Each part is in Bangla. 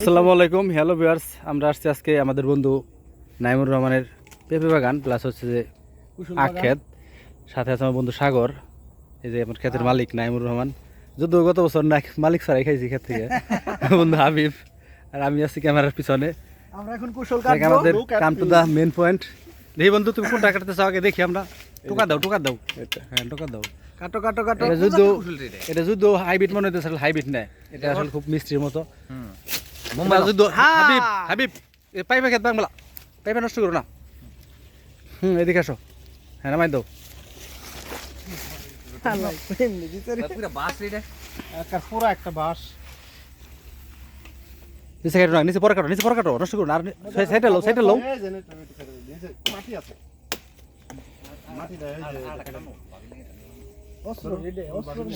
আসসালামু আলাইকুম হ্যালো ভিউয়ার্স আমরা আসছি আজকে আমাদের বন্ধু নাইমুর রহমানের পেঁপে বাগান প্লাস হচ্ছে যে আখ ক্ষেত সাথে আছে আমার বন্ধু সাগর এই যে আমার ক্ষেতের মালিক নাইমুর রহমান। যদিও গত বছর না মালিক ছাড়াই খাইছি ক্ষেত থেকে। বন্ধু হাবিব আর আমি আছি ক্যামেরার পিছনে। আমরা এখন কুশল আমাদের come to the main point দেখি বন্ধু তুমি কোনটা কাটতেছো আগে দেখি আমরা। টোকা দাও টোকা দাও। হ্যাঁ টোকা দাও। কাটো কাটো কাটো। এটা যুদ্ধ এটা যুদ্ধ হাইব্রিড মনে হইতেছে হাইব্রিড নেয় এটা আসলে খুব মিষ্টির মতো। মুম্বাই হাবিব হাবিব এ পাইপে খেত বাংলা পাইপে নষ্ট করো না হুম এদিকে আসো হ্যাঁ নামাই দাও আল্লাহ, একটা পুরো একটা বাস নিচে কাটো নিচে পরে কাটো নিচে পরে কাটো নষ্ট করো না আর সাইডে লো সাইডে মাটি আছে মাটি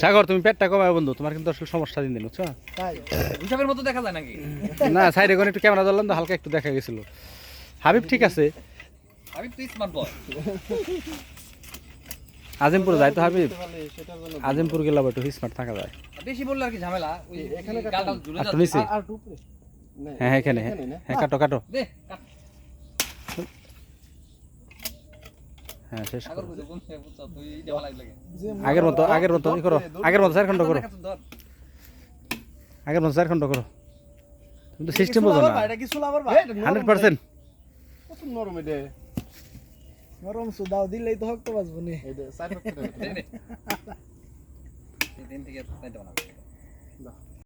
সাগর তুমি পেটটা কমায় বন্ধু তোমার কিন্তু আসলে সমস্যা দিন দিন বুঝছ? তাই। হিসাবের মতো দেখা যায় নাকি? না সাইডে কোনো একটু ক্যামেরা ধরলাম তো হালকা একটু দেখা গেছিল। হাবিব ঠিক আছে। আমি তুই স্মার্ট বয় আজিমপুর যাই তো হাবিব? বলে সেটার জন্য আজিমপুর গেলে আবার একটু স্মার্ট থাকা যায়। বেশি বললে আর কি ঝামেলা ওই এখানে কাটা। গালটা ঝুলে আর যাচ্ছে। আর টুপরে? হ্যাঁ হ্যাঁ এখানে হ্যাঁ এখানে না? হ্যাঁ কাটো কাটো। দে কাট। হ্যাঁ শেষ করো। বুঝে বলছে বুঝছ তুই দেওয়া লাগে লাগে যে আগের মতো আগের মতো ই করো আগের মতো চার খন্ড করো। আগের মতো চার খন্ড করো। তুমি তো সিস্টেম বোঝো না। নরম হান্ড্রেড পার্সেন্ট নরম এটা। গরম সুদাও দিলেই তো হকতে বাজবো নি। দিন থেকে